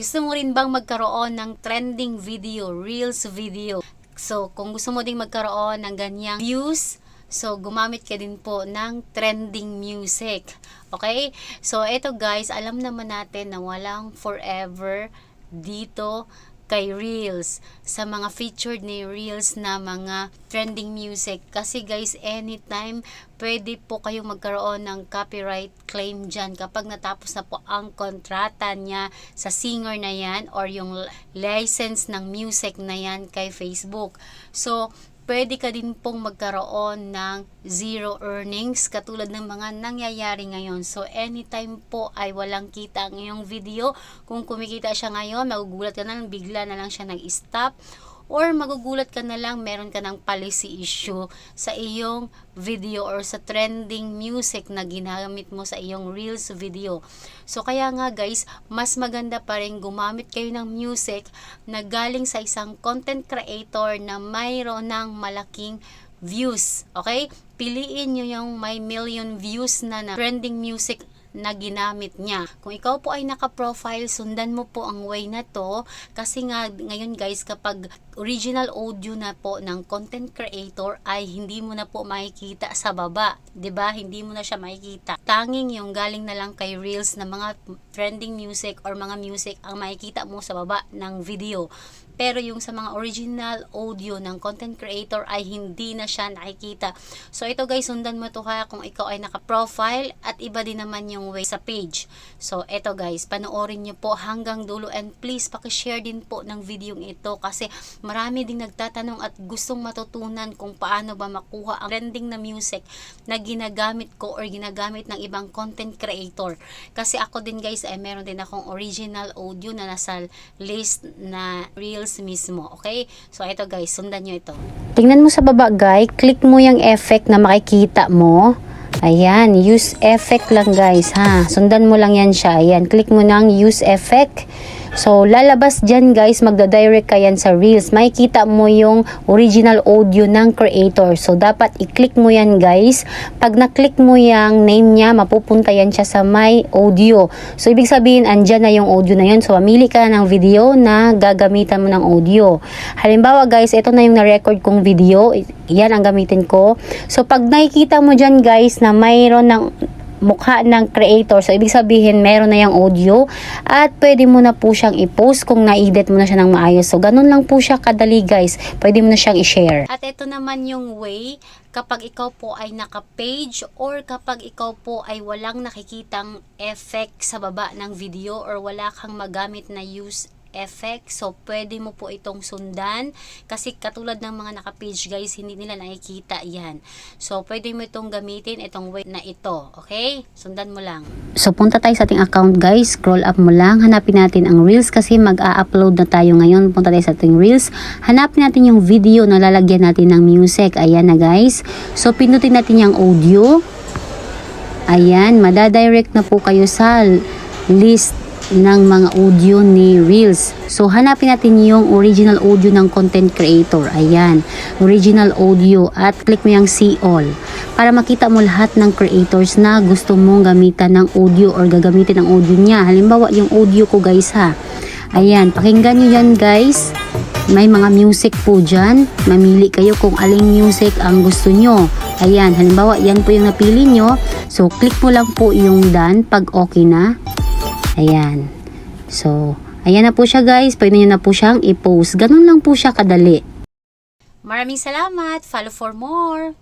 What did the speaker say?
Gusto mo rin bang magkaroon ng trending video, reels video? So, kung gusto mo ding magkaroon ng ganyang views, so gumamit ka din po ng trending music. Okay? So, eto guys, alam naman natin na walang forever dito kay Reels sa mga featured ni Reels na mga trending music. Kasi guys anytime pwede po kayong magkaroon ng copyright claim dyan. Kapag natapos na po ang kontrata niya sa singer na yan or yung license ng music na yan kay Facebook. So pwede ka din pong magkaroon ng zero earnings katulad ng mga nangyayari ngayon. So, anytime po ay walang kita ang iyong video. Kung kumikita siya ngayon, magugulat ka na lang, bigla na lang siya nag-stop. Or magugulat ka na lang, meron ka ng policy issue sa iyong video or sa trending music na ginamit mo sa iyong Reels video. So, kaya nga guys, mas maganda pa rin gumamit kayo ng music na galing sa isang content creator na mayroon ng malaking views. Okay? Piliin nyo yung may million views na, na trending music na ginamit niya. Kung ikaw po ay naka-profile, sundan mo po ang way na to kasi nga ngayon guys kapag original audio na po ng content creator ay hindi mo na po makikita sa baba, 'di ba? Hindi mo na siya makikita. Tanging yung galing na lang kay Reels na mga trending music or mga music ang makikita mo sa baba ng video. Pero yung sa mga original audio ng content creator ay hindi na siya nakikita. So ito guys, sundan mo to ha kung ikaw ay naka-profile at iba din naman yung way sa page. So ito guys, panoorin nyo po hanggang dulo and please pakishare din po ng video ito kasi marami ding nagtatanong at gustong matutunan kung paano ba makuha ang trending na music na ginagamit ko or ginagamit ng ibang content creator. Kasi ako din guys ay meron din akong original audio na nasa list na reels mismo. Okay? So ito guys, sundan nyo ito. Tingnan mo sa baba, guy. Click mo yung effect na makikita mo. Ayan, use effect lang guys ha. Sundan mo lang yan siya. Ayan, click mo ng use effect. So, lalabas dyan guys, magda-direct ka yan sa Reels. Makikita mo yung original audio ng creator. So, dapat i-click mo yan guys. Pag na-click mo yung name niya, mapupunta yan siya sa my audio. So, ibig sabihin, andyan na yung audio na yun. So, mamili ka ng video na gagamitan mo ng audio. Halimbawa guys, ito na yung na-record kong video. Yan ang gamitin ko. So, pag nakikita mo dyan guys na mayroon ng mukha ng creator. So, ibig sabihin, meron na yung audio at pwede mo na po siyang i-post kung na-edit mo na siya ng maayos. So, ganun lang po siya kadali guys. Pwede mo na siyang i-share. At ito naman yung way kapag ikaw po ay naka-page or kapag ikaw po ay walang nakikitang effect sa baba ng video or wala kang magamit na use effect. So, pwede mo po itong sundan. Kasi katulad ng mga naka-page guys, hindi nila nakikita yan. So, pwede mo itong gamitin itong way na ito. Okay? Sundan mo lang. So, punta tayo sa ating account guys. Scroll up mo lang. Hanapin natin ang Reels kasi mag-a-upload na tayo ngayon. Punta tayo sa ating Reels. Hanapin natin yung video na lalagyan natin ng music. Ayan na guys. So, pinutin natin yung audio. Ayan, madadirect na po kayo sa list ng mga audio ni Reels. So, hanapin natin yung original audio ng content creator. Ayan, original audio at click mo yung see all para makita mo lahat ng creators na gusto mong gamitan ng audio or gagamitin ng audio niya. Halimbawa, yung audio ko guys ha. Ayan, pakinggan nyo yan guys. May mga music po dyan. Mamili kayo kung aling music ang gusto nyo. Ayan, halimbawa, yan po yung napili nyo. So, click mo lang po yung done pag okay na. Ayan. So, ayan na po siya guys. Pwede nyo na po siyang i-post. Ganun lang po siya kadali. Maraming salamat. Follow for more.